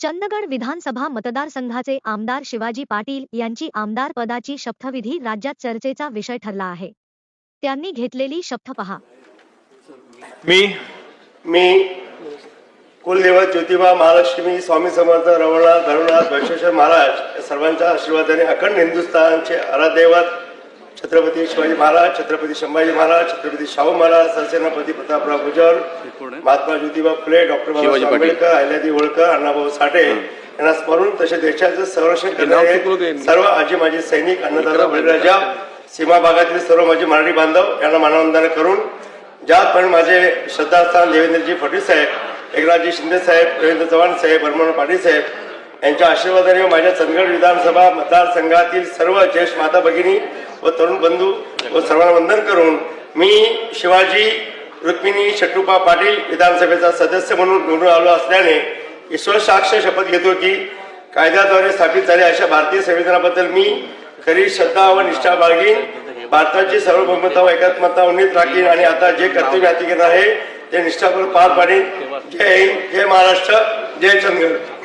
चंदगड विधानसभा मतदारसंघाचे आमदार शिवाजी पाटील यांची आमदार पदाची शपथविधी राज्यात चर्चेचा विषय ठरला आहे. त्यांनी घेतलेली शपथ पहा. मी मी कुलदेवत ज्योतिबा महालक्ष्मी स्वामी समर्थ रवळनाथ धरुनाथ महाराज सर्वांच्या आशीर्वादाने अखंड हिंदुस्थानचे आराध्यवत छत्रपती शिवाजी महाराज छत्रपती संभाजी महाराज छत्रपती शाहू महाराज सरसेनापती प्रतापराव गुजर महात्मा ज्योतिबा फुले डॉक्टर बाबासाहेब. आंबेडकर अहिल्यादेवी होळकर अण्णाभाऊ साठे यांना स्मरून तसे देशाचं संरक्षण करणारे. सर्व आजी माजी सैनिक अन्नदाता बळीराजा सीमा भागातील सर्व माझे मराठी बांधव यांना मानवंदना करून ज्याप्रमाणे माझे श्रद्धास्थान देवेंद्रजी फडणवीस साहेब एकनाथजी शिंदे साहेब रवींद्र चव्हाण साहेब हरमन पाटील साहेब यांच्या आशीर्वादाने माझ्या चंदगड विधानसभा मतदारसंघातील सर्व ज्येष्ठ माता भगिनी व तरुण बंधू व सर्वांना वंदन करून मी शिवाजी रुक्मिणी शत्रुपा पाटील विधानसभेचा सदस्य म्हणून निवडून आलो असल्याने ईश्वर साक्ष शपथ घेतो की कायद्याद्वारे स्थापित झाले अशा भारतीय संविधानाबद्दल मी खरी श्रद्धा व निष्ठा बाळगीन. भारताची सार्वभौमता व एकात्मता उन्नीत राखीन आणि आता जे कर्तव्य हाती घेणार आहे ते निष्ठापूर्वक पार पाडीन. जय हिंद जय महाराष्ट्र जय चंद्रगड